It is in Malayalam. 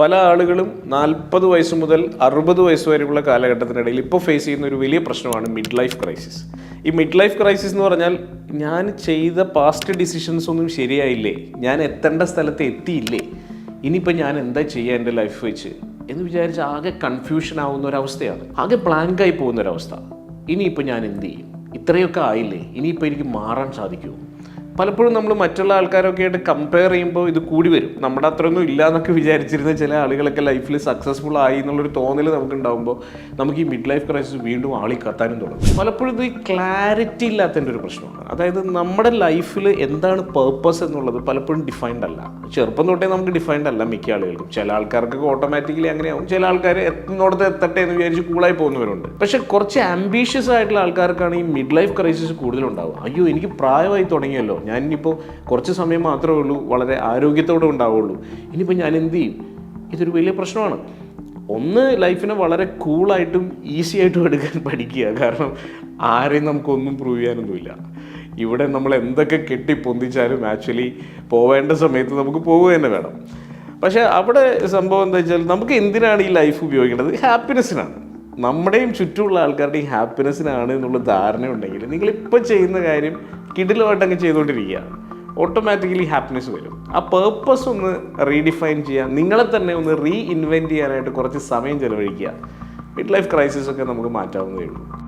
പല ആളുകളും നാൽപ്പത് വയസ്സ് മുതൽ അറുപത് വയസ്സ് വരെയുള്ള കാലഘട്ടത്തിനിടയിൽ ഇപ്പോൾ ഫേസ് ചെയ്യുന്ന ഒരു വലിയ പ്രശ്നമാണ് മിഡ് ലൈഫ് ക്രൈസിസ് ഈ മിഡ് ലൈഫ് ക്രൈസിസ് എന്ന് പറഞ്ഞാൽ ഞാൻ ചെയ്ത പാസ്റ്റ് ഡിസിഷൻസ് ഒന്നും ശരിയായില്ലേ? ഞാൻ എത്തേണ്ട സ്ഥലത്ത് എത്തിയില്ലേ? ഇനിയിപ്പോൾ ഞാൻ എന്താ ചെയ്യുക എന്റെ ലൈഫ് വെച്ച്? എന്ന് വിചാരിച്ച് ആകെ കൺഫ്യൂഷൻ ആവുന്ന ഒരവസ്ഥയാണ് ആകെ ബ്ലാങ്കായി പോകുന്ന ഒരവസ്ഥ ഇനിയിപ്പോൾ ഞാൻ എന്ത് ചെയ്യും? ഇത്രയൊക്കെ ആയില്ലേ? ഇനിയിപ്പോൾ എനിക്ക് മാറാൻ സാധിക്കുമോ? പലപ്പോഴും നമ്മൾ മറ്റുള്ള ആൾക്കാരൊക്കെ ആയിട്ട് കമ്പയർ ചെയ്യുമ്പോൾ ഇത് കൂടി വരും. നമ്മുടെ അത്രയൊന്നും ഇല്ല എന്നൊക്കെ വിചാരിച്ചിരുന്ന ചില ആളുകളൊക്കെ ലൈഫിൽ സക്സസ്ഫുൾ ആയി എന്നുള്ളൊരു തോന്നൽ നമുക്ക് ഉണ്ടാകുമ്പോൾ നമുക്ക് ഈ മിഡ് ലൈഫ് ക്രൈസിസ് വീണ്ടും ആളി കത്താനും തുടങ്ങും. പലപ്പോഴും ഇത് ക്ലാരിറ്റി ഇല്ലാത്തതിന്റെ ഒരു പ്രശ്നമാണ്. അതായത് നമ്മുടെ ലൈഫിൽ എന്താണ് പേർപ്പസ് എന്നുള്ളത് പലപ്പോഴും ഡിഫൈൻഡ് അല്ല. ചെറുപ്പം തൊട്ടേ നമുക്ക് ഡിഫൈൻഡ് അല്ല മിക്ക ആളുകൾക്കും. ചില ആൾക്കാർക്കൊക്കെ ഓട്ടോമാറ്റിക്കലി അങ്ങനെയാവും. ചില ആൾക്കാർ എത്തുന്നോടത്ത് എത്തട്ടെ എന്ന് വിചാരിച്ച് കൂളായി പോകുന്നവരുണ്ട്. പക്ഷെ കുറച്ച് ആംബീഷ്യസ് ആയിട്ടുള്ള ആൾക്കാർക്കാണ് ഈ മിഡ് ലൈഫ് ക്രൈസിസ് കൂടുതലുണ്ടാവുക. അയ്യോ എനിക്ക് പ്രായമായി തുടങ്ങിയല്ലോ. ഞാൻ ഇനിയിപ്പോൾ കുറച്ച് സമയം മാത്രമേ ഉള്ളൂ. വളരെ ആരോഗ്യത്തോടെ ഉണ്ടാവുള്ളൂ. ഇനിയിപ്പോൾ ഞാൻ എന്ത് ചെയ്യും? ഇതൊരു വലിയ പ്രശ്നമാണ്. ഒന്ന് ലൈഫിനെ വളരെ കൂളായിട്ടും ഈസി ആയിട്ടും എടുക്കാൻ പഠിക്കുക. കാരണം ആരെയും നമുക്കൊന്നും പ്രൂവ് ചെയ്യാനൊന്നുമില്ല. ഇവിടെ നമ്മൾ എന്തൊക്കെ കെട്ടി പൊന്തിച്ചാലും ആക്ച്വലി പോവേണ്ട സമയത്ത് നമുക്ക് പോവുക തന്നെ വേണം. പക്ഷേ അവിടെ സംഭവം എന്താ വെച്ചാൽ നമുക്ക് എന്തിനാണ് ഈ ലൈഫ് ഉപയോഗിക്കേണ്ടത്? ഹാപ്പിനെസ്സിനാണ് നമ്മുടെയും ചുറ്റുമുള്ള ആൾക്കാരുടെയും ഹാപ്പിനെസ്സിനാണ് എന്നുള്ള ധാരണ ഉണ്ടെങ്കിൽ നിങ്ങൾ നിങ്ങളിപ്പോൾ ചെയ്യുന്ന കാര്യം കിടിലമായിട്ടങ്ങ് ചെയ്തുകൊണ്ടിരിക്കുക. ഓട്ടോമാറ്റിക്കലി ഹാപ്പിനെസ് വരും. ആ പേർപ്പസ് ഒന്ന് റീഡിഫൈൻ ചെയ്യുക. നിങ്ങളെ തന്നെ ഒന്ന് റീ ഇൻവെന്റ് ചെയ്യാനായിട്ട് കുറച്ച് സമയം ചിലവഴിക്കുക. മിഡ് ലൈഫ് ക്രൈസിസ് ഒക്കെ നമുക്ക് മാറ്റാവുന്നതേ ഉള്ളൂ.